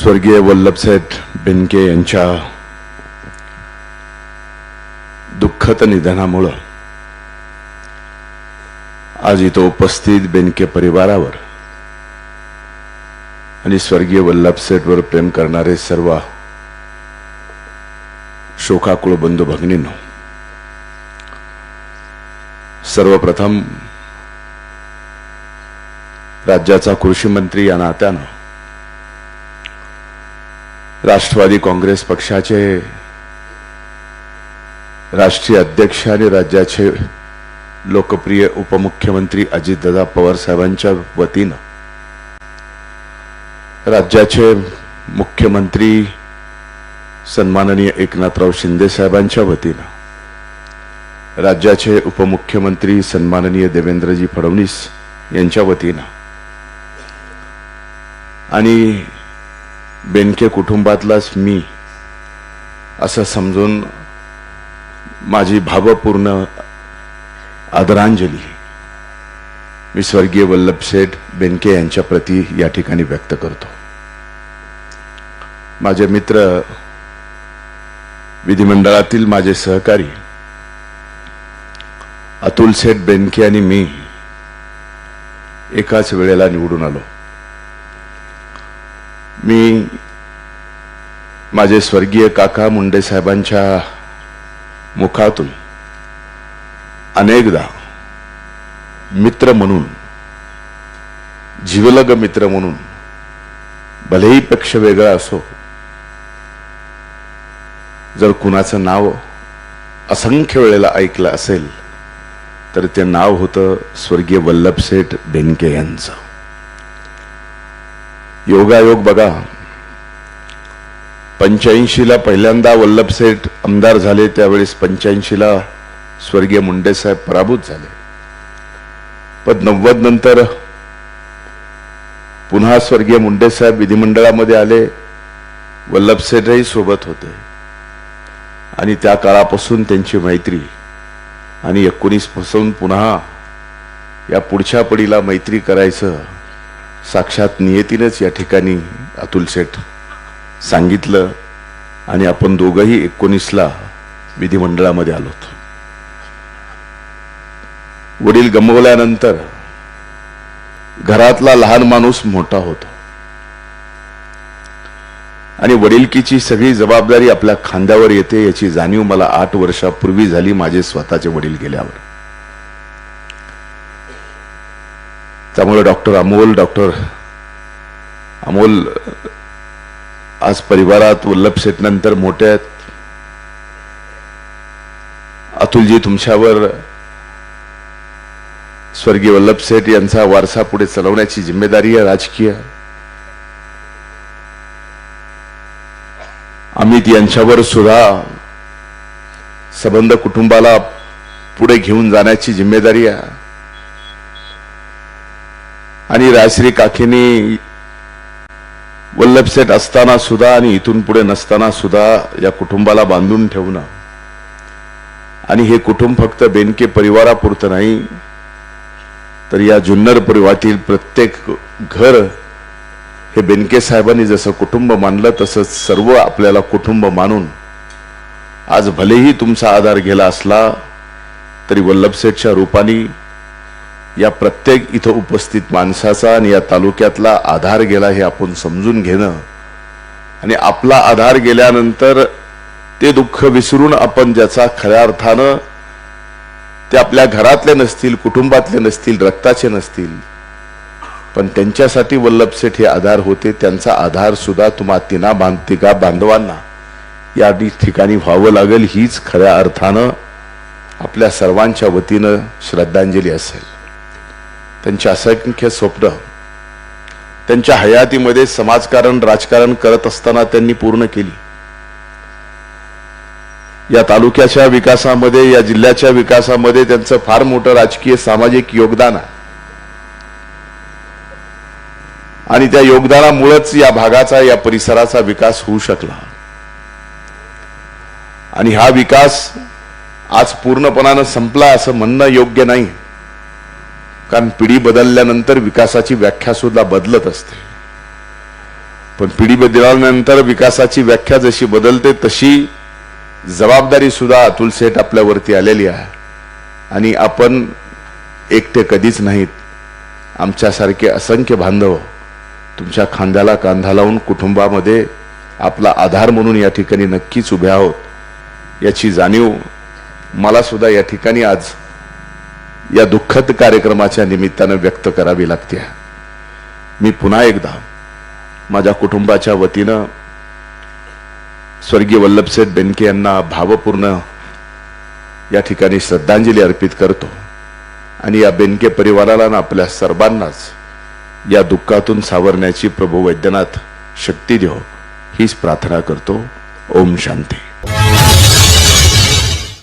स्वर्गीय वल्लभसाहेब बेनके यांच्या दुःखद निधनामुळं आज इथं उपस्थित बेनके परिवारावर आणि स्वर्गीय वल्लभसेठवर प्रेम करणारे सर्व शोकाकुळ बंधू भगिनींनो सर्वप्रथम राज्याचा कृषी मंत्री या नात्यानं राष्ट्रवादी काँग्रेस पक्षाचे राष्ट्रीय अध्यक्ष आणि राज्याचे लोकप्रिय उपमुख्यमंत्री अजितदादा पवार साहेबांच्या वतीनं राज्याचे मुख्यमंत्री सन्माननीय एकनाथराव शिंदे साहेबांच्या वतीनं राज्याचे उपमुख्यमंत्री सन्माननीय देवेंद्रजी फडणवीस यांच्या वतीनं आणि बेनके कुटुंबातलाच मी असं समजून माझी भावपूर्ण आदरांजली मी स्वर्गीय वल्लभशेठ बेनके यांच्या प्रती या ठिकाणी व्यक्त करतो. माझे मित्र विधिमंडळातील माझे सहकारी अतुल शेठ बेनके आणि मी एकाच वेळेला निवडून आलो. मी माझे स्वर्गीय काका मुंडे साहेबांच्या मुखातून अनेकदा मित्र म्हणून जीवलग मित्र म्हणून भलेही पक्ष वेगळा असो जर कुणाचं नाव असंख्य वेळेला ऐकलं असेल तर ते नाव होतं स्वर्गीय वल्लभसेठ बेनके यांचं. योगायोग बघा. पंच्याऐंशीला पहिल्यांदा वल्लभसेठ आमदार झाले त्यावेळेस पंच्याऐंशीला स्वर्गीय मुंडे साहेब पराभूत झाले. पण नव्वद नंतर पुन्हा स्वर्गीय मुंडे साहेब विधिमंडळामध्ये आले वल्लभसेठही सोबत होते. आणि त्या काळापासून त्यांची मैत्री आणि एकोणीसपासून पुन्हा या पुढच्या पडीला मैत्री करायचं साक्षात नियतीनंच या ठिकाणी अतुल शेठ सांगितलं आणि आपण दोघंही एकोणीसला विधिमंडळामध्ये आलोत वडील गमवल्यानंतर घरातला लहान माणूस मोठा होतो. आणि वडीलकीची सगळी जबाबदारी आपल्या खांद्यावर येते याची जाणीव मला आठ वर्षापूर्वी झाली माझे स्वतःचे वडील गेल्यावर. त्यामुळे डॉक्टर अमोल डॉक्टर अमोल आज परिवारात वल्लभ शेटनंतर मोठे आहेत. अतुलजी तुमच्यावर स्वर्गीय वल्लभ सेठ यांचा वारसा पुढे चालवण्याची जिम्मेदारी आहे राजकीय. अमित यांच्यावर सुद्धा संबंध कुटुंबाला पुढे घेऊन जाण्याची जिम्मेदारी आहे. आणि राजश्री काकीनी वल्लभसेठ असताना सुद्धा आणि इथून पुढे नसताना सुद्धा या कुटुंबाला बांधून ठेवणं. आणि हे कुटुंब फक्त बेनके परिवारापुरतं नाही तर या जुन्नर परिवारातील प्रत्येक घर हे बेनके साहेबांनी जसं कुटुंब मानलं तसं सर्व आपल्याला कुटुंब मानून आज भलेही तुमचा आधार गेला असला तरी वल्लभसेठच्या रूपाने या प्रत्येक इथं उपस्थित माणसाचा आणि या तालुक्यातला आधार गेला हे आपण समजून घेणं. आणि आपला आधार गेल्यानंतर ते दुःख विसरून आपण ज्याचा खऱ्या अर्थानं ते आपल्या घरातले नसतील कुटुंबातले नसतील रक्ताचे नसतील पण त्यांच्यासाठी वल्लभसेठ हे आधार होते त्यांचा आधार सुद्धा तुम्हा तिना बांध तिघा बांधवांना. या ठिकाणी व्हावं लागेल हीच खऱ्या अर्थानं आपल्या सर्वांच्या वतीनं श्रद्धांजली असेल. त्यांची असंख्य स्वप्न त्यांच्या हयातीमध्ये समाजकारण राजकारण करत असताना त्यांनी पूर्ण केली. या तालुक्याच्या विकासामध्ये या जिल्ह्याच्या विकासामध्ये त्यांचं फार मोठं राजकीय सामाजिक योगदान आहे. आणि त्या योगदानामुळेच या भागाचा या परिसराचा विकास होऊ शकला. आणि हा विकास आज पूर्णपणानं संपला असं म्हणणं योग्य नाही. कारण पिढी बदलल्यानंतर विकासाची व्याख्या सुद्धा बदलत असते. पण पिढी बदलल्यानंतर विकासाची व्याख्या जशी बदलते तशी जबाबदारी सुद्धा अतुल सेठ आपल्यावरती आलेली आहे. आणि आपण एकटे कधीच नाहीत. आमच्यासारखे असंख्य बांधव तुमच्या खांद्याला कांधा लावून कुटुंबामध्ये आपला आधार म्हणून या ठिकाणी नक्कीच उभे आहोत याची जाणीव मला सुद्धा या ठिकाणी आज या दुःखद कार्यक्रमाच्या निमित्तानं व्यक्त करावी लागते. मी पुन्हा एकदा माझ्या कुटुंबाच्या वतीनं स्वर्गीय वल्लभसेठ बेनके यांना भावपूर्ण या ठिकाणी श्रद्धांजली अर्पित करतो आणि या बेनके परिवाराला ना आपल्या सर्वांनाच या दुःखातून सावरण्याची प्रभू वैद्यनाथ शक्ती देव हीच प्रार्थना करतो. ओम शांती.